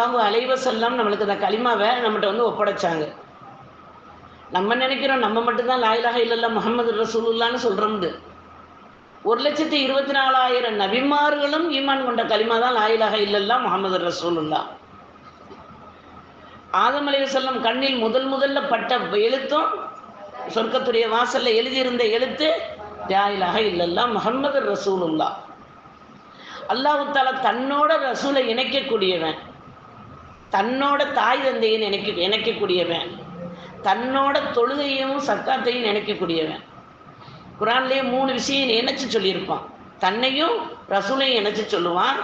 ஸல்லல்லாஹு அலைஹி வஸல்லம் நம்மளுக்கு அந்த களிமாவை நம்மகிட்ட வந்து ஒப்படைச்சாங்க. நம்ம நினைக்கிறோம் நம்ம மட்டும்தான் லாயிலாக இல்லைல்ல முகமது ரசூலுல்லான்னு சொல்கிறோம்னு ஒரு லட்சத்தி இருபத்தி நாலாயிரம் நபிமார்களும் ஈமான் கொண்ட கலிமா தான் லாயிலாக இல்லல்லா முகமது ரசூலுல்லா ஆதம் அலைஹி செல்லம் கண்ணில் முதல் முதல்ல பட்ட எழுத்தும் சொர்க்கத்துடைய வாசல்ல எழுதியிருந்த எழுத்து லாயிலாக இல்லல்லா முகமது ரசூலுல்லா அல்லாஹு தாலா தன்னோட ரசூலை இணைக்கக்கூடியவன். தன்னோட தாய் தந்தையை நினைக்க நினைக்கக்கூடியவன். தன்னோட தொழுகையும் சக்காத்தையும் நினைக்கக்கூடியவன். குரான்லேயே மூணு விஷயம் இணைச்சி சொல்லியிருப்பான். தன்னையும் ரசூலையும் இணைச்சு சொல்லுவான்.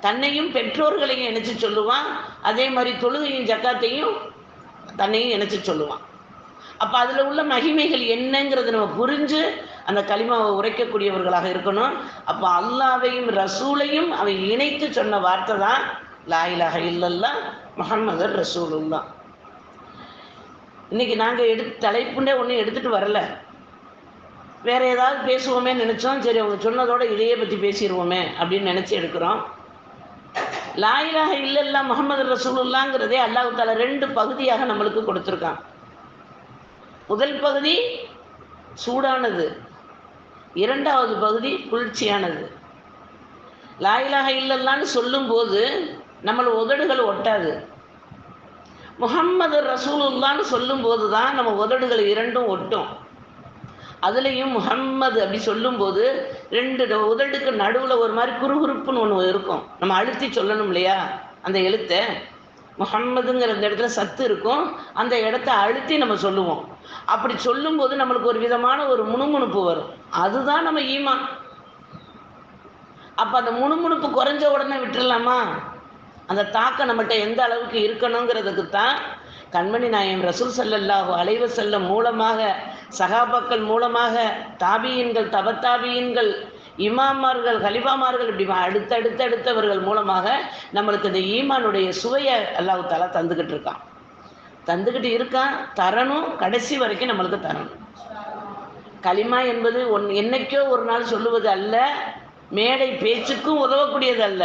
தன்னையும் பெற்றோர்களையும் இணைச்சு சொல்லுவான். அதே மாதிரி தொழுகையும் ஜக்காத்தையும் தன்னையும் இணைச்சு சொல்லுவான். அப்போ அதில் உள்ள மகிமைகள் என்னங்கிறத நம்ம புரிஞ்சு அந்த களிமாவை உரைக்கக்கூடியவர்களாக இருக்கணும். அப்போ அல்லாவையும் ரசூலையும் அவன் இணைத்து சொன்ன வார்த்தை தான் லாயிலாக இல்லல்லா முகமது ரசூலுல்லா இன்னைக்கு நாங்கள் எடுத்து தலைப்புண்டே ஒன்றும் எடுத்துகிட்டு வரல. வேறு ஏதாவது பேசுவோமே நினச்சோம் சரி அவங்க சொன்னதோட இதையே பற்றி பேசிடுவோமே அப்படின்னு நினச்சி எடுக்கிறோம். லாயிலாக இல்லல்லா முகமது ரசூலுல்லாங்கிறதே அல்லாஹு தாலா ரெண்டு பகுதியாக நம்மளுக்கு கொடுத்துருக்கான். முதல் பகுதி சூடானது. இரண்டாவது பகுதி குளிர்ச்சியானது. லாயிலாக இல்லல்லான்னு சொல்லும்போது நம்மளை உதடுகள் ஒட்டாது. முகம்மது ரசூலுல்லான்னு சொல்லும்போது தான் நம்ம உதடுகள் இரண்டும் ஒட்டும். அதுலேயும் முகம்மது அப்படி சொல்லும்போது ரெண்டு ட- உதடுக்கு நடுவில் ஒரு மாதிரி குறுகுறுப்புன்னு ஒன்று இருக்கும். நம்ம அழுத்தி சொல்லணும் இல்லையா? அந்த எழுத்தை. முகம்மதுங்கிற அந்த இடத்துல சத்து இருக்கும். அந்த இடத்த அழுத்தி நம்ம சொல்லுவோம். அப்படி சொல்லும்போது நம்மளுக்கு ஒரு விதமான ஒரு முணுமுணுப்பு வரும். அதுதான் நம்ம ஈமான். அப்போ அந்த முணுமுணுப்பு குறைஞ்ச உடனே விட்டுடலாமா அந்த தாக்கம் நம்மகிட்ட எந்த அளவுக்கு இருக்கணுங்கிறதுக்கு தான் கண்மணி நாயம் ரசூல் ஸல்லல்லாஹு அலைவு வஸல்லம் மூலமாக சகாபாக்கள் மூலமாக தாபியன்கள் தபத்தாபியன்கள் இமாமார்கள் கலிபாமார்கள் இப்படி அடுத்தடுத்து அடுத்தவர்கள் மூலமாக நம்மளுக்கு இந்த ஈமானுடைய சுவையை அல்லாஹு தாலா தந்துக்கிட்டு இருக்கான். தந்துக்கிட்டு இருக்கான் தரணும் கடைசி வரைக்கும் நம்மளுக்கு தரணும். களிமா என்பது ஒன் என்னைக்கோ ஒரு நாள் சொல்லுவது அல்ல மேடை பேச்சுக்கும் உதவக்கூடியது அல்ல.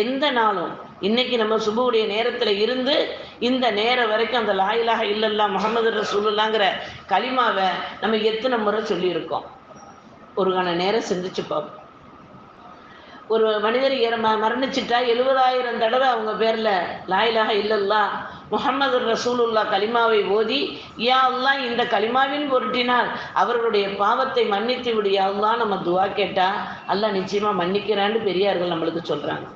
எந்த நாளும்? இன்னைக்கு நம்ம சுபுடைய நேரத்தில் இருந்து இந்த நேரம் வரைக்கும் அந்த லாயிலாக இல்லல்லா முகமது ரசூலுல்லாங்கிற களிமாவை நம்ம எத்தனை முறை சொல்லியிருக்கோம்? ஒரு கண நேரம் சிந்திச்சு பார்ப்போம். ஒரு மனிதர் இற ம மரணிச்சிட்டா எழுபதாயிரம் தடவை அவங்க பேரில் லாயிலாக இல்லல்லா முகமது ரசூலுல்லா கலிமாவை ஓதி யா இந்த கலிமாவின் பொருட்டினால் அவர்களுடைய பாவத்தை மன்னித்து விடு யா நம்ம துவா கேட்டால் அல்லா நிச்சயமாக மன்னிக்கிறான்னு பெரியார்கள் நம்மளுக்கு சொல்கிறாங்க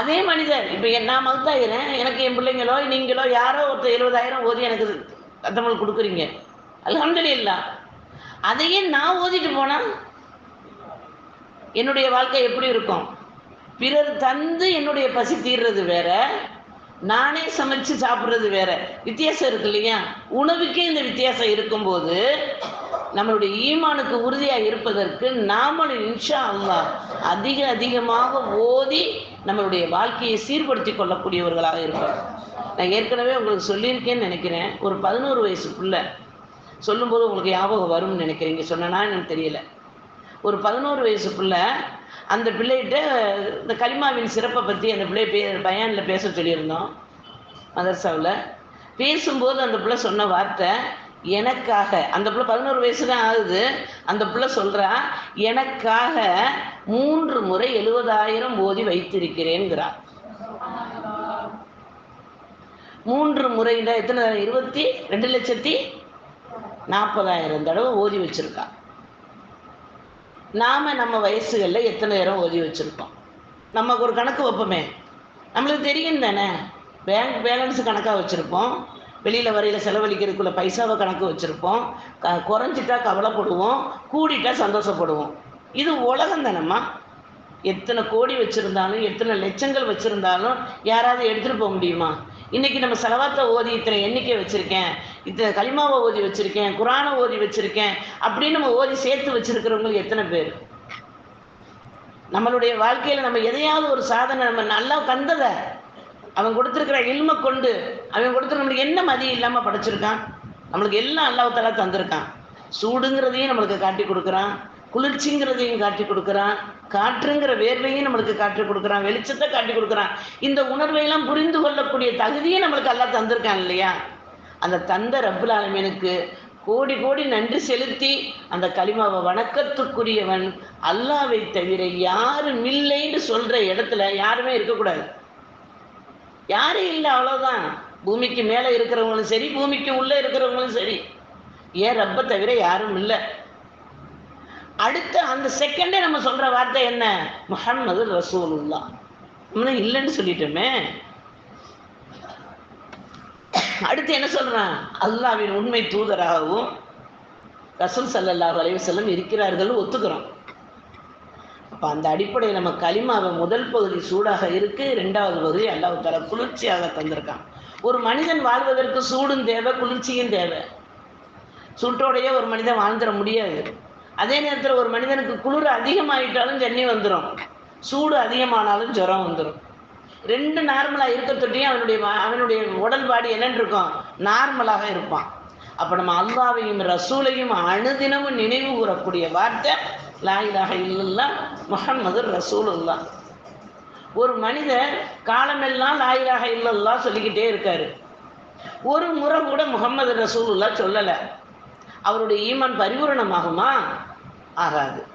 அதே மனிதர் இப்போ நான் மகத்தாயிரேன் எனக்கு என் பிள்ளைங்களோ நீங்களோ யாரோ ஒருத்தர் எழுபதாயிரம் ஓதி எனக்கு தமிழ் கொடுக்குறீங்க. அல்ஹம்துலில்லாஹ் அதையே நான் ஓதிட்டு போனால் என்னுடைய வாழ்க்கை எப்படி இருக்கும்? பிறர் தந்து என்னுடைய பசி தீர்றது வேற நானே சமைச்சு சாப்பிட்றது வேற. வித்தியாசம் இருக்கு இல்லையா? உணவுக்கே இந்த வித்தியாசம் இருக்கும்போது நம்மளுடைய ஈமானுக்கு உறுதியாக இருப்பதற்கு நாமளும் இன்ஷா அல்லா அதிக அதிகமாக ஓதி நம்மளுடைய வாழ்க்கையை சீர்படுத்தி கொள்ளக்கூடியவர்களாக இருப்போம். நான் ஏற்கனவே உங்களுக்கு சொல்லியிருக்கேன்னு நினைக்கிறேன். ஒரு பதினோரு வயசு பிள்ளை சொல்லும்போது உங்களுக்கு ஞாபகம் வரும்னு நினைக்கிறீங்க சொன்னனா எனக்கு தெரியல. ஒரு பதினோரு வயசு பிள்ளை அந்த பிள்ளைகிட்ட இந்த கலிமாவின் சிறப்பை பற்றி அந்த பிள்ளை பே பயானில் பேச சொல்லியிருந்தோம். மதர்சாவில். பேசும்போது அந்த பிள்ளை சொன்ன வார்த்தை எனக்காக. அந்த பிள்ளை பதினோரு வயசு தான் ஆகுது. அந்த பிள்ளை சொல்கிறா எனக்காக மூன்று முறை எழுபதாயிரம் ஓதி வைத்திருக்கிறேங்கிறார் மூன்று முறையில் எத்தனை இருபத்தி ரெண்டு லட்சத்தி நாற்பதாயிரம் தடவை ஓதி வச்சிருக்கா. நாம நம்ம வயசுகளில் எத்தனை நேரம் ஓதி வச்சுருக்கோம் நமக்கு ஒரு கணக்கு வைப்போமே. நம்மளுக்கு தெரியும் தானே? பேங்க் பேலன்ஸ் கணக்காக வச்சுருப்போம். வெளியில் வரையில் செலவழிக்கிறதுக்குள்ள பைசாவை கணக்கு வச்சுருப்போம். க குறைஞ்சிட்டா கவலைப்படுவோம். கூடிட்டா சந்தோஷப்படுவோம். இது உலகம் தானம்மா. எத்தனை கோடி வச்சுருந்தாலும் எத்தனை லட்சங்கள் வச்சுருந்தாலும் யாராவது எடுத்துகிட்டு போக முடியுமா? இன்றைக்கி நம்ம செலவாத்தை ஓதி இத்தனை எண்ணிக்கை வச்சுருக்கேன். இத்தனை களிமாவை ஓதி வச்சுருக்கேன். குரானை ஓதி வச்சுருக்கேன். அப்படின்னு நம்ம ஓதி சேர்த்து வச்சுருக்கிறவங்களுக்கு எத்தனை பேர்? நம்மளுடைய வாழ்க்கையில் நம்ம எதையாவது ஒரு சாதனை நம்ம நல்லா கண்டதை அவன் கொடுத்துருக்கிற இல்மை கொண்டு அவன் கொடுத்துருக்க நம்மளுக்கு என்ன மதியம் இல்லாமல் படைச்சிருக்கான்? நம்மளுக்கு எல்லாம் அல்லாஹ் தந்திருக்கான். சூடுங்கிறதையும் நம்மளுக்கு காட்டி கொடுக்குறான். குளிர்ச்சிங்கிறதையும் காட்டி கொடுக்குறான். காற்றுங்கிற வேர்வையும் நம்மளுக்கு காட்டி கொடுக்குறான். வெளிச்சத்தை காட்டி கொடுக்குறான். இந்த உணர்வையெல்லாம் புரிந்து கொள்ளக்கூடிய தகுதியை நம்மளுக்கு எல்லாம் தந்திருக்கான் இல்லையா? அந்த தந்த ரப்புல் ஆலமீனுக்கு கோடி கோடி நன்றி செலுத்தி அந்த களிமாவை வணக்கத்துக்குரியவன் அல்லாவை தவிர யாரும் இல்லைன்னு சொல்கிற இடத்துல யாருமே இருக்கக்கூடாது. யாரும் இல்லை அவ்வளோதான் பூமிக்கு மேலே இருக்கிறவங்களும் சரி பூமிக்கு உள்ள இருக்கிறவங்களும் சரி. ஏன் ரப்ப தவிர யாரும் இல்லை? அடுத்த அந்த செகண்டே நம்ம சொல்ற வார்த்தை என்ன? முஹம்மது ரசூலுல்லா இன்னும் இல்லைன்னு சொல்லிட்டோமே. அடுத்து என்ன சொல்றான்? அல்லாவின் உண்மை தூதராகவும் ரசூல் சல்லல்லாஹ் அலைவசல்லம் இருக்கிறார்கள் ஒத்துக்கிறோம். அப்போ அந்த அடிப்படையில் நம்ம கலிமாவை முதல் பகுதி சூடாக இருக்கு ரெண்டாவது பகுதி அல்லாஹ் தர குளிர்ச்சியாக தந்திருக்கான். ஒரு மனிதன் வாழ்வதற்கு சூடும் தேவை குளிர்ச்சியும் தேவை. சூட்டோடையே ஒரு மனிதன் வாழ்ந்துட முடியாது. அதே நேரத்தில் ஒரு மனிதனுக்கு குளிர் அதிகமாகிட்டாலும் ஜன்னி வந்துடும் சூடு அதிகமானாலும் ஜுரம் வந்துடும் ரெண்டு நார்மலாக இருக்க தொட்டியும் அவனுடைய அவனுடைய உடல் பாடி என்னன்னு இருக்கும்? நார்மலாக இருப்பான். அப்போ நம்ம அல்லாவையும் ரசூலையும் அணுதினமும் நினைவு கூறக்கூடிய வார்த்தை லாயிலாக இலாஹ இல்லல்லா முஹம்மது ரசூலுல்லா ஒரு மனிதர் காலமெல்லாம் லாயிலாக இலாஹ இல்லல்லா சொல்லிக்கிட்டே இருக்காரு. ஒரு முறை கூட முகமது ரசூலுல்லா சொல்லலை. அவருடைய ஈமான் பரிபூரணமாகுமா? ஆகாது.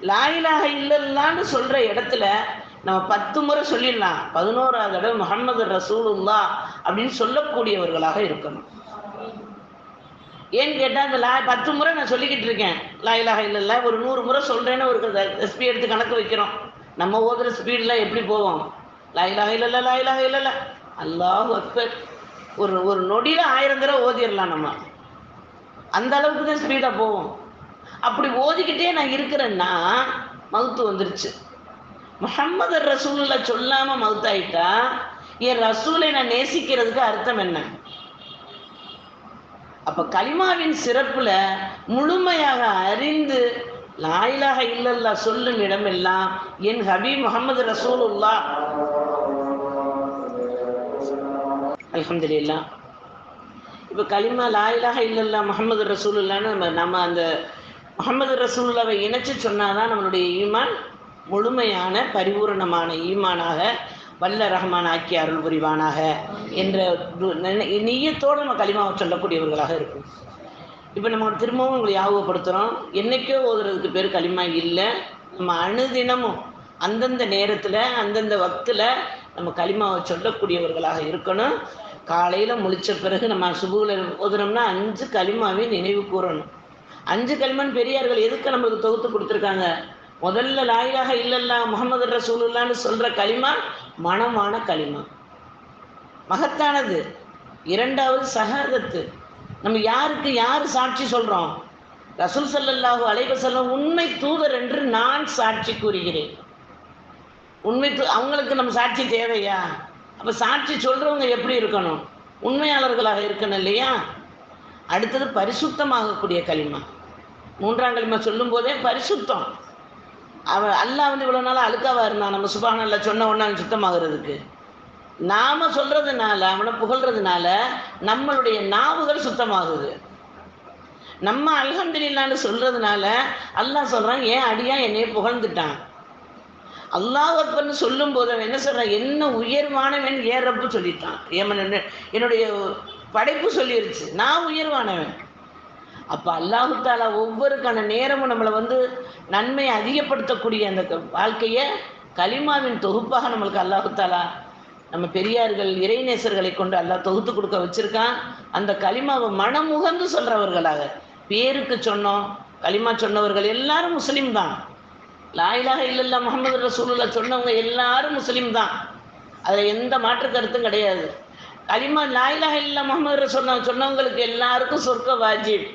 லாயிலாக இல்லல்லான்னு சொல்கிற இடத்துல நம்ம பத்து முறை சொல்லிடலாம். பதினோராவது தடவை முகமது ரசூலுல்லா அப்படின்னு சொல்லக்கூடியவர்களாக இருக்கணும். ஏன்னு கேட்டால் அந்த லா பத்து முறை நான் சொல்லிக்கிட்டு இருக்கேன். லாயிலாக இல்லைல்ல ஒரு நூறு முறை சொல்கிறேன்னு ஒரு எஸ்பி எடுத்து கணக்கு வைக்கிறோம். நம்ம ஓதுகிற ஸ்பீடெலாம் எப்படி போவோம்? லாயிலாக இல்லைல்ல லாயிலாக இல்லைல்ல. அல்லாஹ் அக்பர். ஒரு ஒரு நொடியில் ஆயிரம் தடவை ஓதிடலாம் நம்ம. அந்த அளவுக்கு தான் ஸ்பீடாக போவோம். அப்படி ஓதிக்கிட்டே நான் இருக்கிறேன்னா மவுத்து வந்துருச்சு. மஹம்மது ரசூலில் சொல்லாமல் மவுத்தாயிட்டா என் ரசூலை நான் நேசிக்கிறதுக்கு அர்த்தம் என்ன? அப்ப கலிமாவின் சிறப்புல முழுமையாக அறிந்து லாயிலாக இல்லல்லா சொல்லும் இடமெல்லாம் என் ஹபீ முகமது ரசூலுல்லா அலமதுல்லா இப்போ கலிமா லாயிலாக இல்லல்லா முகமது ரசூலுல்லான்னு நம்ம நம்ம அந்த முகமது ரசூல்லாவை இணைச்சு சொன்னாதான் நம்மளுடைய ஈமான் முழுமையான பரிபூரணமான ஈமானாக வல்ல ரஹ்மான் ஆக்கி அருள் புரிவானாக என்ற நினை- நீயத்தோடு நம்ம களிமாவை சொல்லக்கூடியவர்களாக இருக்கும். இப்போ நம்ம திரும்பவும் உங்களை ஞாபகப்படுத்துகிறோம் என்னைக்கோ ஓதுறதுக்கு பேர் களிமா இல்லை. நம்ம அணுதினமும் அந்தந்த நேரத்தில் அந்தந்த வக்தில் நம்ம களிமாவை சொல்லக்கூடியவர்களாக இருக்கணும். காலையில் முழிச்ச பிறகு நம்ம சுபுவில் ஓதுனோம்னா அஞ்சு களிமாவை நினைவு கூறணும். அஞ்சு களிமன் பெரியார்கள் எதுக்கு நம்மளுக்கு தொகுத்து கொடுத்துருக்காங்க? முதல்ல லாயிலாக இல்லல்லா முகமது ரசூலுல்லான்னு சொல்கிற களிமா மனமான களிமா. மகத்தானது. இரண்டாவது சகாதத்து. நம்ம யாருக்கு யார் சாட்சி சொல்கிறோம் ரசூல் சல்லல்லாஹு அலைஹி வஸல்லம் உண்மை தூதர் என்று நான் சாட்சி கூறுகிறேன். உண்மை தூ அவங்களுக்கு நம்ம சாட்சி தேவையா? அப்போ சாட்சி சொல்கிறவங்க எப்படி இருக்கணும்? உண்மையாளர்களாக இருக்கணும் இல்லையா? அடுத்தது பரிசுத்தமாகக்கூடிய களிமா. மூன்றாம் களிமா சொல்லும் போதே பரிசுத்தம். அவன் அல்லாஹ் வந்து இவ்வளோ நாளாக அழுக்காவா இருந்தான். நம்ம சுபானல்ல சொன்ன உடனே அவன் சுத்தமாகிறதுக்கு. நாம சொல்கிறதுனால அவனை புகழ்கிறதுனால நம்மளுடைய நாவுகள் சுத்தமாகுது. நம்ம அல்ஹம்துலில்லான்னு சொல்கிறதுனால அல்லாஹ் சொல்கிறான் ஏன் அடியா என்னைய புகழ்ந்துட்டான்? அல்லாஹ் அக்பர்னு சொல்லும் போது அவன் என்ன சொல்கிறான் என்ன உயர்வானவன் ஏறப்பு சொல்லிட்டான்? ஏமன் என்ன- என்னுடைய படைப்பு சொல்லிருச்சு. நான் உயர்வானவன். அப்போ அல்லாஹுத்தாலா ஒவ்வொருக்கான நேரமும் நம்மளை வந்து நன்மையை அதிகப்படுத்தக்கூடிய அந்த க- வாழ்க்கையை கலிமாவின் தொகுப்பாக நம்மளுக்கு அல்லாஹுத்தாலா நம்ம பெரியார்கள் இறைநேசர்களை கொண்டு அல்லாஹ் தொகுத்து கொடுக்க வச்சுருக்கான். அந்த கலிமாவை மனமுகந்து சொல்கிறவர்களாக பேருக்கு சொன்னோம் கலிமா சொன்னவர்கள் எல்லாரும் முஸ்லீம் தான். லாயிலாக இல்லல்லா முகமது ரசூலுல்லா சொன்னவங்க எல்லாரும் முஸ்லீம் தான். அதில் எந்த மாற்று கருத்தும் கிடையாது. கலிமா லாயிலாக இல்லா முகமது ரசூல் சொன்னவங்களுக்கு எல்லாருக்கும் சொர்க்க வாஜிப்.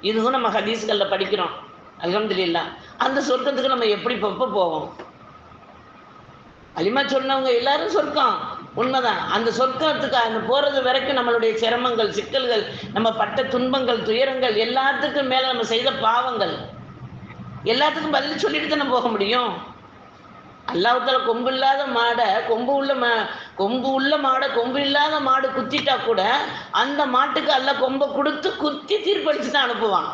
இதுவும் நம்ம ஹதீஸ்களில் படிக்கிறோம். அல்ஹம்துலில்லாஹ் அந்த சொர்க்கத்துக்கு நம்ம எப்படி பொப்ப போவோம்? அலிமா சொன்னவங்க எல்லாரும் சொர்க்கம். உண்மைதான். அந்த சொர்க்கத்துக்கு அந்த போறது வரைக்கும் நம்மளுடைய சிரமங்கள் சிக்கல்கள் நம்ம பட்ட துன்பங்கள் துயரங்கள் எல்லாத்துக்கும் மேல நம்ம செய்த பாவங்கள். எல்லாத்துக்கும் பதில் சொல்லிட்டு தானே போக முடியும்? அல்லாஹால கொம்பு இல்லாத மாடை கொம்பு உள்ள மா கொம்பு உள்ள மாடை கொம்பு இல்லாத மாடு குத்திட்டா கூட அந்த மாட்டுக்கு அல்ல கொம்பை கொடுத்து குத்தி தீர்ப்பளிச்சு தான் அனுப்புவான்.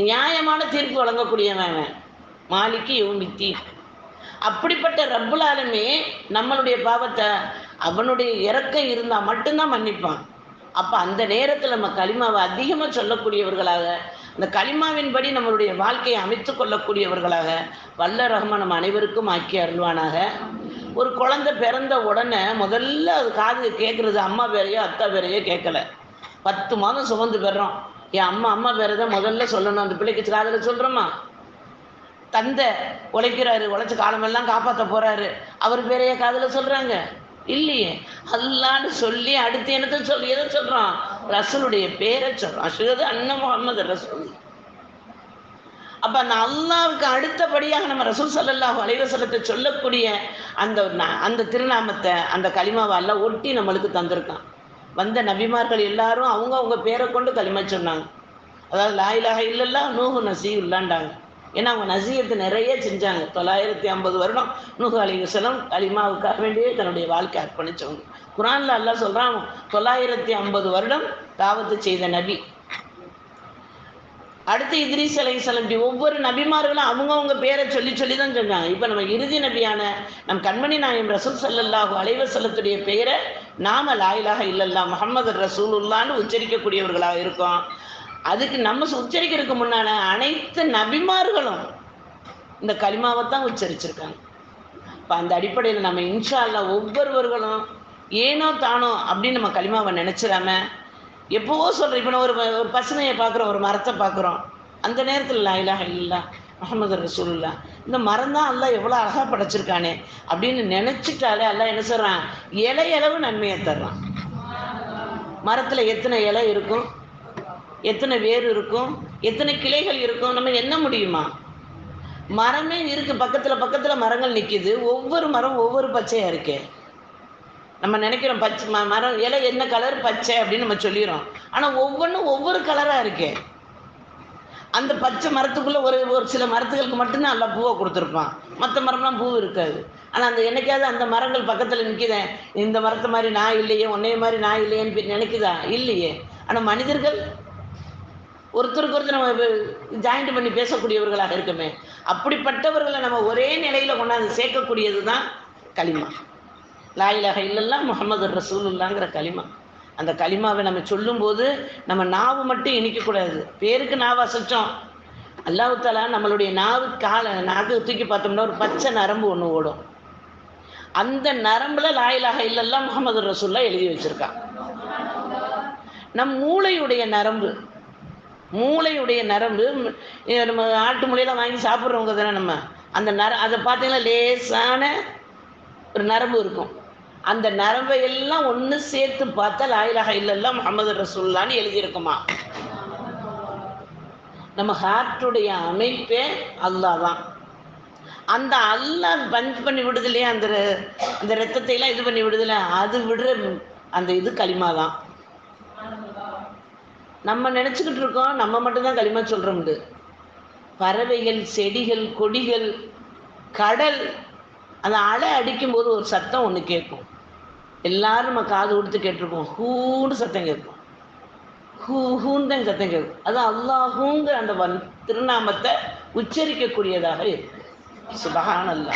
நியாயமான தீர்ப்பு வழங்கக்கூடியவன் அவன். மாலிக்கு யோமித்தி அப்படிப்பட்ட ரப்புலாலுமே நம்மளுடைய பாவத்தை அவனுடைய இறக்கம் இருந்தால் மட்டும்தான் மன்னிப்பான். அப்போ அந்த நேரத்தில் நம்ம களிமாவை அதிகமாக சொல்லக்கூடியவர்களாக இந்த களிமாவின்படி நம்மளுடைய வாழ்க்கையை அமைத்து கொள்ளக்கூடியவர்களாக வல்ல ரஹ்மான் நம்ம அனைவருக்கும் ஆக்கி அருள்வானாக. ஒரு குழந்தை பிறந்த உடனே முதல்ல அது காது கேட்குறது அம்மா பேரையோ அத்தா பேரையோ கேட்கல பத்து மாதம் சுமந்து பெறோம். என் அம்மா அம்மா பேரை தான் முதல்ல சொல்லணும். அந்த பிள்ளைக்கு காதில் சொல்கிறோமா தந்தை உழைக்கிறாரு உழைச்ச காலமெல்லாம் காப்பாற்ற போகிறாரு அவர் பேரையே காதில் சொல்கிறாங்க இல்லையே. அல்லான்னு சொல்லி அடுத்து என்னத்தை சொல்லி எதை சொல்கிறான் ரசூலுடைய பேரை சொல்றான் அஷது அண்ணன் முகமது ரசூல். அப்ப அந்த அல்லாவுக்கு அடுத்தபடியாக நம்ம ரசூல் சல்லாஹ் அலைவசலத்தை சொல்லக்கூடிய அந்த ந- அந்த திருநாமத்தை அந்த களிமாவை எல்லாம் ஒட்டி நம்மளுக்கு தந்திருக்கான். வந்த நபிமார்கள் எல்லாரும் அவங்க அவங்க பேரை கொண்டு களிமா சொன்னாங்க. அதாவது லாயிலாக இல்லல்லா நூகு நசி இல்லாண்டாங்க ஏன்னா அவங்க நசீகத்தை நிறைய செஞ்சாங்க. தொள்ளாயிரத்தி ஐம்பது வருடம் நூஹு அலிவசலம் அலிமாவுக்காக வேண்டியே தன்னுடைய வாழ்க்கை அர்ப்பணிச்சவங்க. குரான்ல அல்லாஹ் சொல்றான் தொள்ளாயிரத்தி ஐம்பது வருடம் தாவத்து செய்த நபி. அடுத்து இத்ரீஸ் அலைஹிஸ்ஸலாம் இப்படி ஒவ்வொரு நபிமார்களும் அவங்கவுங்க பேரை சொல்லி சொல்லி தான் சொன்னாங்க இப்போ நம்ம இறுதி நபியான நம் கண்மணி நாயம் ரசூல் சல்லல்லாஹு அலைஹி பெயரை நாம லாயிலாக இல்லல்லா முஹம்மது ரசூலுல்லான்னு உச்சரிக்கக்கூடியவர்களாக இருக்கோம். அதுக்கு நம்ம உச்சரிக்கிறதுக்கு முன்னால அனைத்து நபிமார்களும் இந்த களிமாவை தான் உச்சரிச்சிருக்காங்க. இப்போ அந்த அடிப்படையில் நம்ம இன்ஷா ஒவ்வொருவர்களும் ஏனோ தானோ அப்படின்னு நம்ம களிமாவை நினச்சிடாம எப்போவோ சொல்கிறோம் இப்போ நான் ஒரு ஒரு பசுமையை பார்க்குறோம் ஒரு மரத்தை பார்க்குறோம். அந்த நேரத்தில் லா இல்லா முகமது ரசூல்லா இந்த மரம் தான் அல்லாஹ் எவ்வளோ அழகாக படைச்சிருக்கானே அப்படின்னு நினச்சிட்டாலே அல்லா என்ன சொல்கிறான் இலையளவு நன்மையை தர்றான். மரத்தில் எத்தனை இலை இருக்கும்? எத்தனை வேர் இருக்கும்? எத்தனை கிளைகள் இருக்கும்? நம்ம என்ன முடியுமா? மரமே இருக்கு பக்கத்தில் பக்கத்தில் மரங்கள் நிற்கிது ஒவ்வொரு மரம் ஒவ்வொரு பச்சையாக இருக்கே. நம்ம நினைக்கிறோம் பச்சை ம- மரம் இலை என்ன கலர் பச்சை அப்படின்னு நம்ம சொல்லிடுறோம். ஆனால் ஒவ்வொன்றும் ஒவ்வொரு கலராக இருக்கே. அந்த பச்சை மரத்துக்குள்ளே ஒரு ஒரு சில மரத்துகளுக்கு மட்டும்தான் நல்லா பூவை கொடுத்துருப்பான். மற்ற மரம்லாம் பூ இருக்காது. ஆனால் அந்த என்னைக்காவது அந்த மரங்கள் பக்கத்தில் நிக்குதே. இந்த மரத்தை மாதிரி நான் இல்லையே உன்னைய மாதிரி நான் இல்லையேன்னு நினைக்குதா? இல்லையே. ஆனால் மனிதர்கள் ஒருத்தருக்கு ஒருத்தர் நம்ம ஜாயிண்ட் பண்ணி பேசக்கூடியவர்களாக இருக்கமே. அப்படிப்பட்டவர்களை நம்ம ஒரே நிலையில் கொண்டாந்து சேர்க்கக்கூடியது தான் களிமா லாயிலாக இல்லல்லாம் முகமது ரசூலுல்லாங்கிற களிமா. அந்த களிமாவை நம்ம சொல்லும்போது நம்ம நாவு மட்டும் இனிக்கக்கூடாது பேருக்கு நாவு அசைச்சோம் அல்லாஹாலா நம்மளுடைய நாவு கால நாக்கு தூக்கி பார்த்தோம்னா ஒரு பச்சை நரம்பு ஒன்று ஓடும். அந்த நரம்புல லாயிலாக இல்லல்லாம் முகமது ரசூல்லா எழுதி வச்சிருக்கான். நம் மூளையுடைய நரம்பு மூளையுடைய நரம்பு நம்ம ஆட்டு மூளையில வாங்கி சாப்பிட்றவங்க தானே நம்ம. அந்த நர அதை பார்த்தீங்கன்னா லேசான ஒரு நரம்பு இருக்கும். அந்த நரம்பை எல்லாம் ஒன்று சேர்த்து பார்த்தா லாயிலாக இல்லைல்லாம் முகமது ரசூல்லான்னு எழுதியிருக்குமா? நம்ம ஹார்ட்டுடைய அமைப்பே அல்லாஹ் தான் அந்த அல்லாஹ் பஞ்ச் பண்ணி விடுது இல்லையா? அந்த ர- அந்த ரத்தத்தை எல்லாம் இது பண்ணி விடுதில்ல அது விடுற அந்த இது களிமா தான் நம்ம நினச்சிக்கிட்டு இருக்கோம் நம்ம மட்டும்தான் களிமா சொல்கிறோம்ண்டு பறவைகள் செடிகள் கொடிகள் கடல் அந்த அலை அடிக்கும்போது ஒரு சத்தம் ஒன்று கேட்கும். எல்லாரும் நம்ம காது கொடுத்து கேட்டிருக்கோம் ஹூன்னு சத்தம் கேட்கும். ஹூ ஹூன்னு தான் சத்தம் கேட்கும். அது அல்லாஹூங்கிற அந்த வன் திருநாமத்தை உச்சரிக்கக்கூடியதாக இருக்கு. சுபஹான் அல்ல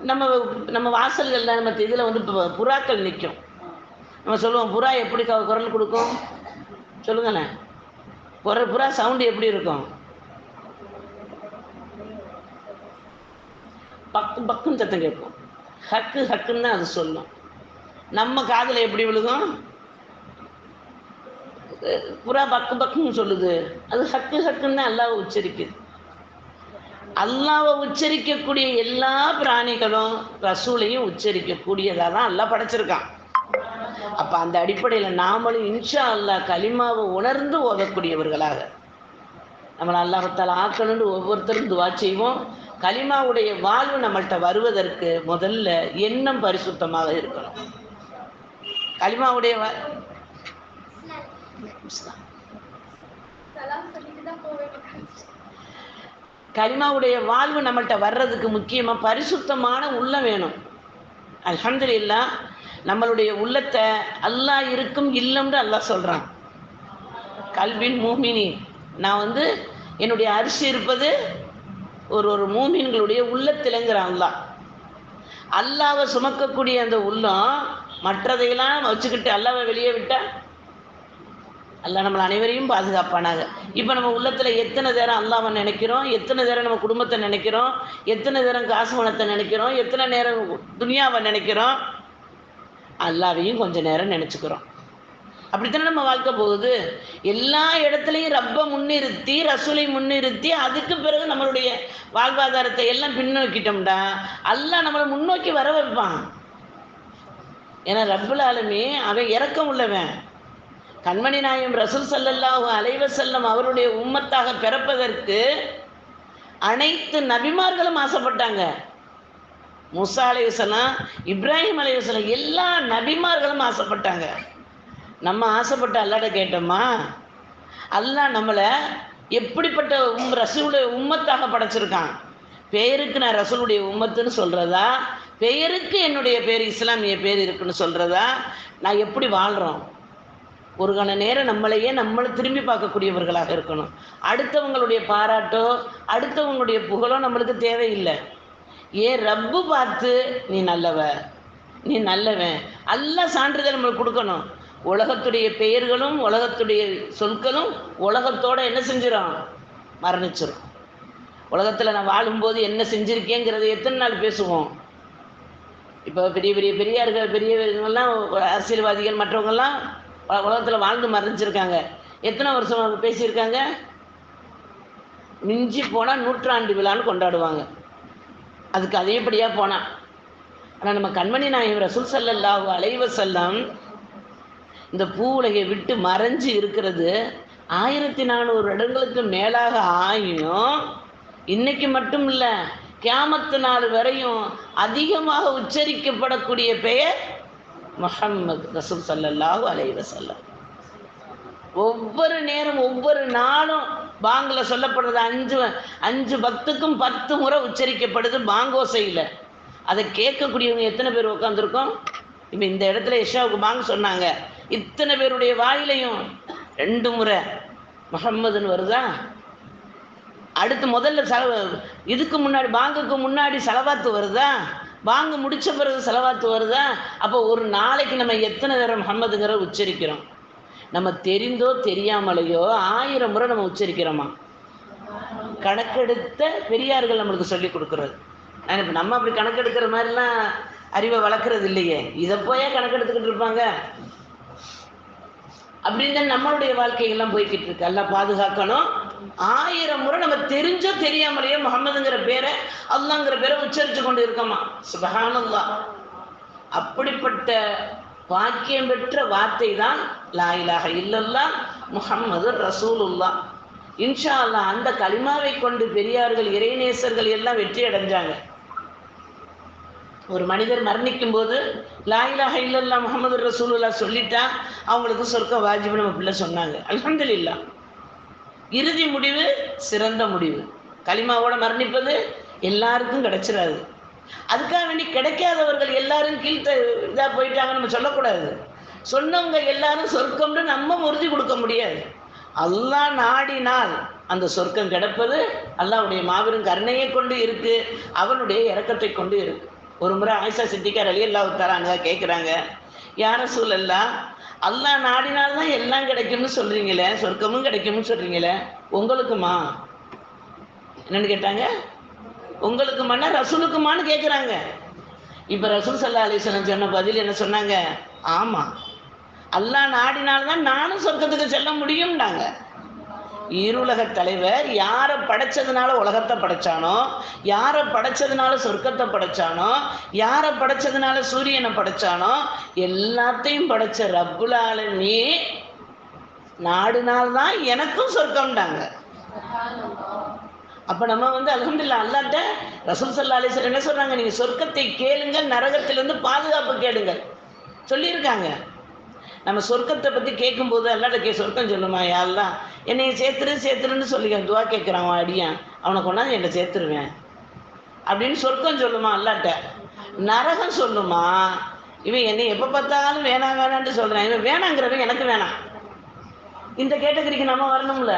நம்ம நம்ம வாசல்களில் நம்ம இதில் வந்து புறாக்கள் நிற்கும் நம்ம சொல்லுவோம் புறா எப்படி க- குரல் கொடுக்கும்? சொல்லுங்களேன் குரல் புறா சவுண்டு எப்படி இருக்கும்? பக்கு பக்குன்னு சத்தம் கேட்கும் ஹக்கு ஹக்குன்னு தான் அது சொல்லும். நம்ம காதில் எப்படி விழுகும்? புறா பக்கு பக்குன்னு சொல்லுது. அது ஹக்கு ஹக்குன்னு அல்லாவை உச்சரிக்குது. அல்லாவை உச்சரிக்கக்கூடிய எல்லா பிராணிகளும் ரசூலையும் உச்சரிக்கக்கூடியதாக தான் அல்லா படைச்சிருக்கான். அப்ப அந்த அடிப்படையில் நாமளும் இன்ஷா அல்லாஹ் கலிமாவை உணர்ந்து ஓதக்கூடியவர்களாக. நம்மளை அல்லாஹத்தால் ஆக்கணும்னு ஒவ்வொருத்தரும் துவா செய்வோம். கலிமாவுடைய வாழ்வு நம்மள்கிட்ட வருவதற்கு முதல்ல எண்ணம் பரிசுத்தமாக இருக்கணும். கலிமாவுடைய கலிமாவுடைய வாழ்வு நம்மள்கிட்ட வர்றதுக்கு முக்கியமாக பரிசுத்தமான உள்ளம் வேணும். அல்ஹம்துலில்லாஹ் நம்மளுடைய உள்ளத்தை அல்லாஹ் இருக்கும் இல்லம்னு அல்லாஹ் சொல்கிறான் கல்வின் மூமினி. நான் வந்து என்னுடைய அரிசி இருப்பது ஒரு ஒரு மூமின்களுடைய உள்ளத்திலங்கிறான் அல்லாஹ். அல்லாவை சுமக்கக்கூடிய அந்த உள்ளம் மற்றதையெல்லாம் வச்சுக்கிட்டு அல்லாவை வெளியே விட்டா அல்லாஹ் நம்மளை அனைவரையும் பாதுகாப்பானாங்க இப்போ நம்ம உள்ளத்தில் எத்தனை நேரம் அல்லாவை நினைக்கிறோம்? எத்தனை நேரம் நம்ம குடும்பத்தை நினைக்கிறோம்? எத்தனை நேரம் காசு பணத்தை நினைக்கிறோம்? எத்தனை நேரம் துனியாவை நினைக்கிறோம்? அல்லாவையும் கொஞ்சம் நேரம் நினச்சிக்கிறோம். அப்படித்தானே நம்ம வாழ்க்கை போகுது? எல்லா இடத்துலையும் ரப்பை முன்னிறுத்தி ரசூலை முன்னிறுத்தி அதுக்கு பிறகு நம்மளுடைய வாழ்வாதாரத்தை எல்லாம் பின்னோக்கிட்டோம்டா. அல்லா நம்மளை முன்னோக்கி வர வைப்பான். ஏன்னா ரப்புல் அவன் இறக்கம் உள்ளவன். கண்மணி நாயம் ரசூல் சல்லல்லாஹு அலைவ செல்லம் அவருடைய உம்மத்தாக பிறப்பதற்கு அனைத்து நபிமார்களும் ஆசைப்பட்டாங்க. முசா அலைவசலாம் இப்ராஹிம் அலைவசலாம் எல்லா நபிமார்களும் ஆசைப்பட்டாங்க. நம்ம ஆசைப்பட்ட அல்லாட கேட்டோமா? அல்லா நம்மளை எப்படிப்பட்ட உம் ரசூலுடைய உம்மத்தாக படைச்சிருக்கான். பெயருக்கு நான் ரசூலுடைய உம்மத்துன்னு சொல்கிறதா பெயருக்கு என்னுடைய பேர் இஸ்லாமிய பேர் இருக்குன்னு சொல்கிறதா நான் எப்படி வாழ்கிறோம் ஒரு கண நேரம் நம்மளையே நம்மளை திரும்பி பார்க்கக்கூடியவர்களாக இருக்கணும். அடுத்தவங்களுடைய பாராட்டோ அடுத்தவங்களுடைய புகழோ நம்மளுக்கு தேவையில்லை. ஏன் ரப்பு பார்த்து நீ நல்லவ நீ நல்லவன் அல்ல சான்றிதழ் நம்மளுக்கு கொடுக்கணும். உலகத்துடைய பெயர்களும் உலகத்துடைய சொற்களும் உலகத்தோட என்ன செஞ்சிடும் மரணிச்சிடும் உலகத்தில் நான் வாழும்போது என்ன செஞ்சுருக்கேங்கிறத எத்தனை நாள் பேசுவோம்? இப்போ பெரிய பெரிய பெரியார்கள் பெரியவங்கெல்லாம் அரசியல்வாதிகள் மற்றவங்கெல்லாம் உலகத்தில் வாழ்ந்து மறைஞ்சிருக்காங்க எத்தனை வருஷம் அவங்க பேசியிருக்காங்க? மிஞ்சி போனால் நூற்றாண்டு விழான்னு கொண்டாடுவாங்க. அதுக்கு அதேபடியாக போனான் ஆனால் நம்ம கண்மணி நாயகம் ரசூல் சல்லல்லாஹு அலைவ செல்லம் இந்த பூ உலகை விட்டு மறைஞ்சு இருக்கிறது ஆயிரத்தி நானூறு இடங்களுக்கு மேலாக ஆகியும் இன்னைக்கு மட்டும் இல்லை கேமத்து நாள் வரையும் அதிகமாக உச்சரிக்கப்படக்கூடிய பெயர் முஹம்மது ரசூல் சல்லல்லாஹு அலைவ செல்லம் ஒவ்வொரு நேரம் ஒவ்வொரு நாளும் பாங்கில் சொல்லப்படுறது அஞ்சு அஞ்சு பக்துக்கும் பத்து முறை உச்சரிக்கப்படுது பாங்கோசையில். அதை கேட்கக்கூடியவங்க எத்தனை பேர் உட்காந்துருக்கோம் இப்போ இந்த இடத்துல இஷாவுக்கு பாங்க சொன்னாங்க. இத்தனை பேருடைய வாயிலையும் ரெண்டு முறை முகம்மதுன்னு வருதா? அடுத்து முதல்ல செலவு இதுக்கு முன்னாடி பாங்குக்கு முன்னாடி செலவாத்து வருதா? பாங்கு முடிச்ச பிறகு செலவாத்து வருதா? அப்போ ஒரு நாளைக்கு நம்ம எத்தனை தரம் முகம்மதுங்கிற உச்சரிக்கிறோம்? நம்ம தெரிந்தோ தெரியாமலையோ ஆயிரம் முறை நம்ம உச்சரிக்கிறோமா? கணக்கெடுத்த பெரியார்கள் நம்மளுக்கு சொல்லி கொடுக்குறது. இப்போ நம்ம அப்படி கணக்கெடுக்கிற மாதிரிலாம் அறிவை வளர்க்குறது இல்லையே. இதை போயே கணக்கெடுத்துக்கிட்டு இருப்பாங்க. அப்படின்னு தான் நம்மளுடைய வாழ்க்கைகள்லாம் போய்கிட்டு இருக்கு. எல்லாம் பாதுகாக்கணும். ஆயிரம் முறை நம்ம தெரிஞ்சோ தெரியாமலேயோ முகமதுங்கிற பேரை அல்லாங்கிற பேரை உச்சரித்து கொண்டு இருக்கோமா? சுபஹானல்லா அப்படிப்பட்ட வாக்கியம் பெற்ற வார்த்தை தான் லாயிலாக இல்லல்லா முகம்மது ரசூலுல்லா இன்ஷா அல்லாஹ் அந்த கலிமாவை கொண்டு பெரியார்கள் இறைநேசர்கள் எல்லாம் வெற்றி அடைஞ்சாங்க. ஒரு மனிதர் மரணிக்கும் போது லாயிலாக இல்லல்லா முகமது ரசூலுல்லா சொல்லிட்டா அவங்களுக்கு சொர்க்க வாஜிபு நம்ம பிள்ளை சொன்னாங்க. இல்லா இறுதி முடிவு சிறந்த முடிவு. களிமாவோட மரணிப்பது எல்லாருக்கும் கிடைச்சிடாது. அதுக்காக வேண்டி கிடைக்காதவர்கள் எல்லாரும் கீழ்த்த இதாக போயிட்டாங்க நம்ம சொல்லக்கூடாது. சொன்னவங்க எல்லாரும் சொர்க்கம்னு நம்ம உறுதி கொடுக்க முடியாது. அல்லா நாடினால் அந்த சொர்க்கம் கிடப்பது அல்லாவுடைய மாபெரும் கருணையை கொண்டு இருக்கு அவனுடைய இறக்கத்தை கொண்டு இருக்கு. ஒரு முறை ஆயிஷா சித்திக்கார் அலி அல்லா தராங்க கேட்குறாங்க யார சூழல்லா அல்லா நாடினால் தான் எல்லாம் கிடைக்கும்னு சொல்றீங்களே சொர்க்கமும் கிடைக்கும்னு சொல்றீங்களே உங்களுக்குமா? என்னன்னு கேட்டாங்க உங்களுக்குமானா ரசூலுக்குமான்னு கேட்குறாங்க இப்போ ரசூல் சல்லா அலிஸ்லாம் சொன்ன பதில் என்ன சொன்னாங்க? ஆமாம் அல்லா நாடினால்தான் நானும் சொர்க்கத்துக்கு செல்ல முடியும்னாங்க. இருலக தலைவர் யாரை படைச்சதுனால உலகத்தை படைச்சானோ யாரை படைச்சதுனால சொர்க்கத்தை படைச்சானோ யாரை படைச்சதுனால சூரியனை படைச்சானோ எல்லாத்தையும் படைச்ச ரப்புலால நீ நாடுனால்தான் எனக்கும் சொர்க்கம்டாங்க அப்ப நம்ம வந்து அலமதுல்லா அல்லாட்ட ரசூல் சல்லா அலிஸ்வரம் என்ன சொல்றாங்க? நீங்க சொர்க்கத்தை கேளுங்கள் நரகத்திலிருந்து பாதுகாப்பு கேளுங்கள். சொல்லியிருக்காங்க. நம்ம சொர்க்கத்தை பற்றி கேட்கும்போது அல்லாட்ட கே சொர்க்கம் சொல்லுமா? யாரெல்லாம் என்னை சேர்த்துரு சேர்த்துருன்னு சொல்லி துவா கேட்குறான் அவன் அடியான். அவனை கொண்டாந்து என்னை சேர்த்துருவேன். அப்படின்னு சொர்க்கம் சொல்லுமா அல்லாட்ட? நரகம் சொல்லுமா? இவன் என்னை எப்போ பார்த்தாலும் வேணாம் வேணான்ட்டு சொல்கிறான் இவன் வேணாங்கிறவன் எனக்கு வேணாம். இந்த கேட்டகரிக்கு நம்ம வரணும்ல.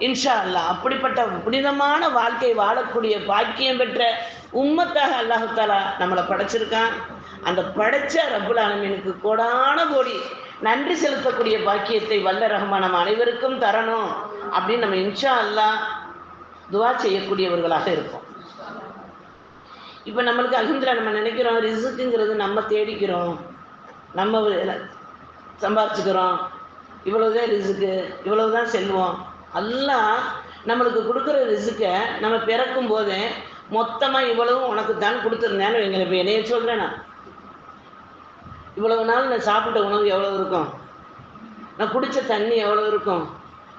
இன்ஷா அல்லாஹ் அப்படிப்பட்ட புனிதமான வாழ்க்கை வாழக்கூடிய பாக்கியம் பெற்ற உம்மத்தாக அல்லாஹு தாலா நம்மளை படைச்சிருக்கான். அந்த படைச்ச ரபுல் ஆலமீனுக்கு கோடான கோடி நன்றி செலுத்தக்கூடிய பாக்கியத்தை வல்ல ரஹ்மான் நம்ம அனைவருக்கும் தரணும் அப்படின்னு நம்ம இன்ஷா அல்லாஹ் துவா செய்யக்கூடியவர்களாக இருப்போம் இப்போ நம்மளுக்கு அல்ஹம்துலில்லாஹ் நம்ம நினைக்கிறோம் ரிசுக்குங்கிறது நம்ம தேடிக்கிறோம் நம்ம வே- சம்பாரிச்சுக்கிறோம் இவ்வளவுதான் ரிசுக்கு இவ்வளவுதான் செல்வம் எல்லாம் நம்மளுக்கு கொடுக்குற ரிசுக்கை நம்ம பிறக்கும் போது மொத்தமாக இவ்வளவும் உனக்கு தான் கொடுத்துருந்தேன்னு எங்களை இப்போ என்னைய சொல்கிறேன் நான். இவ்வளவு நாள் நான் சாப்பிட்ட உணவு எவ்வளோ இருக்கும்? நான் குடித்த தண்ணி எவ்வளோ இருக்கும்?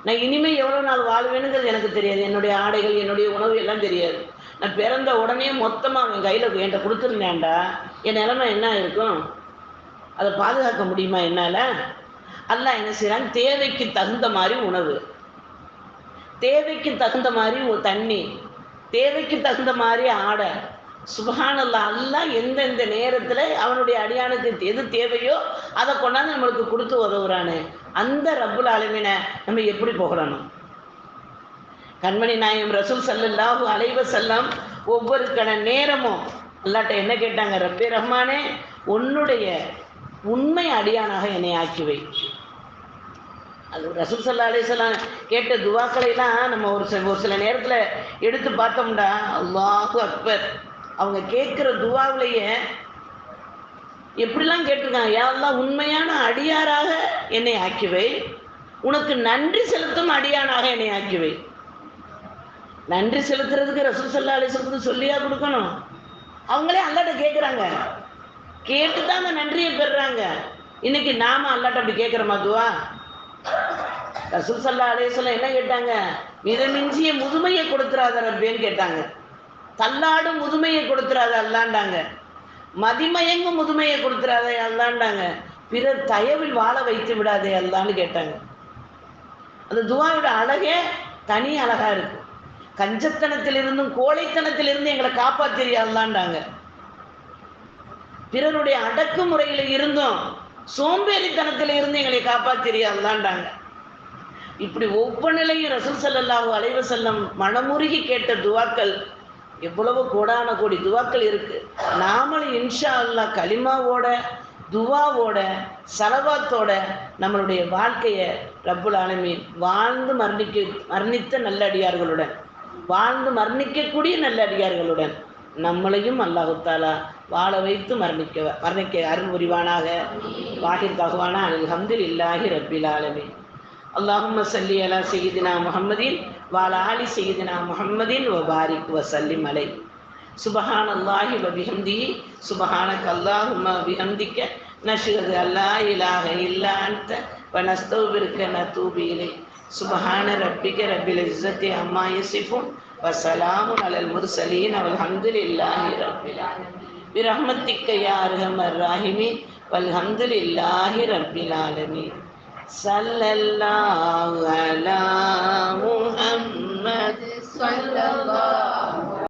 நான் இனிமேல் எவ்வளோ நாள் வாழ்வேனுங்கிறது எனக்கு தெரியாது. என்னுடைய ஆடைகள் என்னுடைய உணவு எல்லாம் தெரியாது. நான் பிறந்த உடனே மொத்தமாக அவன் கையில் என்கிட்ட கொடுத்துருந்தேன்டா. என் நிலைமை என்ன இருக்கும்? அதை பாதுகாக்க முடியுமா என்னால்? அல்ல என்ன செய்கிறான் தேவைக்கு தகுந்த மாதிரி உணவு. தேவைக்கு தகுந்த மாதிரி ஒரு தண்ணி தேவைக்கு தகுந்த மாதிரி ஆடை. சுபஹானல்லா அல்லாஹ் எந்தெந்த நேரத்தில் அவனுடைய அடியானுக்கு எது தேவையோ அதை கொண்டாந்து நம்மளுக்கு கொடுத்து உதவுறானே. அந்த ரப்புல் ஆலமீனை நம்ம எப்படி புகழணும் கண்மணி நாயம் ரசூல் ஸல்லல்லாஹு அலைவ செல்லம் ஒவ்வொரு கண நேரமும் அல்லாட்ட என்ன கேட்டாங்க? ரப்பே ரஹ்மானே உன்னுடைய உண்மை அடியானாக என்னை ஆக்கி வை. அது ரசூல் சல்லா அலிஸ்லாம் கேட்ட துவாக்களைலாம் நம்ம ஒரு சில ஒரு சில நேரத்தில் எடுத்து பார்த்தோம்டா அல்லாஹு அக்பர். அவங்க கேட்குற துவாவிலேயே எப்படிலாம் கேட்டிருக்காங்க? யாரெல்லாம் உண்மையான அடியாராக என்னை ஆக்கிவை. உனக்கு நன்றி செலுத்தும் அடியானாக என்னை ஆக்கிவை. நன்றி செலுத்துறதுக்கு ரசூல் சல்லா அலிஸ்லத்துக்கு சொல்லியா கொடுக்கணும்? அவங்களே அல்லாட்ட கேட்குறாங்க கேட்டு தான் அந்த நன்றியை பெறுறாங்க. இன்னைக்கு நாம அல்லாட்ட அப்படி கேட்குறோமா துவா? ரசூல் சல்லா அலேஸ்வலம் என்ன கேட்டாங்க? மிதமிஞ்சிய முதுமையை கொடுத்துறாத ரப்பேன்னு கேட்டாங்க. தள்ளாடும் முதுமையை கொடுத்துறாத அல்லாண்டாங்க மதிமயங்கும் முதுமையை கொடுத்துறாத அல்லாண்டாங்க பிறர் தயவில் வாழ வைத்து விடாதே அல்லான்னு கேட்டாங்க. அந்த துவாவோட அழகே தனி அழகா இருக்கும் கஞ்சத்தனத்திலிருந்தும் கோழைத்தனத்திலிருந்து எங்களை காப்பாத்திரியாதாண்டாங்க பிறருடைய அடக்குமுறையில் இருந்தும் சோம்பேறித்தனத்தில் இருந்து எங்களை காப்பாத்திரியாதாண்டாங்க இப்படி ஒவ்வொரு நிலையும் ரசூல் ஸல்லல்லாஹு அலைவ செல்லம் மனமுருகி கேட்ட துவாக்கள் எவ்வளவு கோடான கோடி துவாக்கள் இருக்கு. நாமளும் இன்ஷா அல்லாஹ் கலிமாவோட துவாவோட சலவாத்தோட நம்மளுடைய வாழ்க்கையை ரப்புல் ஆலமீன் வாழ்ந்து மரணிக்க மரணித்த நல்லடியார்களுடன் வாழ்ந்து மரணிக்கக்கூடிய நல்லடியார்களுடன் நம்மளையும் அல்லாஹுத்தாலா வாழ வைத்து மரணிக்க மரணிக்க அருள் புரிவானாக. வாஹிர் அல் அல்ஹம்தில் இல்லாஹி ரப்பில் ஆலமி அல்லாஹும் சல்லி அலா செய்தினா முகமதின் வாலாலி செய்தினா முகமதின் வபாரிக் வசல்லிம் அலை. சுபஹான் அல்லாஹி வபிஹம்தி சுபஹானக் அல்லாஹும் அபிஹம்திக்க நஷ்ரது அல்லா இலாக இல்லா அன்த வனஸ்தௌபிருக்க ந தூபி சுபஹான ரப்பிக்க ரப்பில் இஸ்ஸத்தி அம்மா யசிஃபுன் وسلام على المرسلين والحمد لله رب العالمين برحمتك يا أرحم الراحمين والحمد لله رب العالمين صلى الله على محمد صلى الله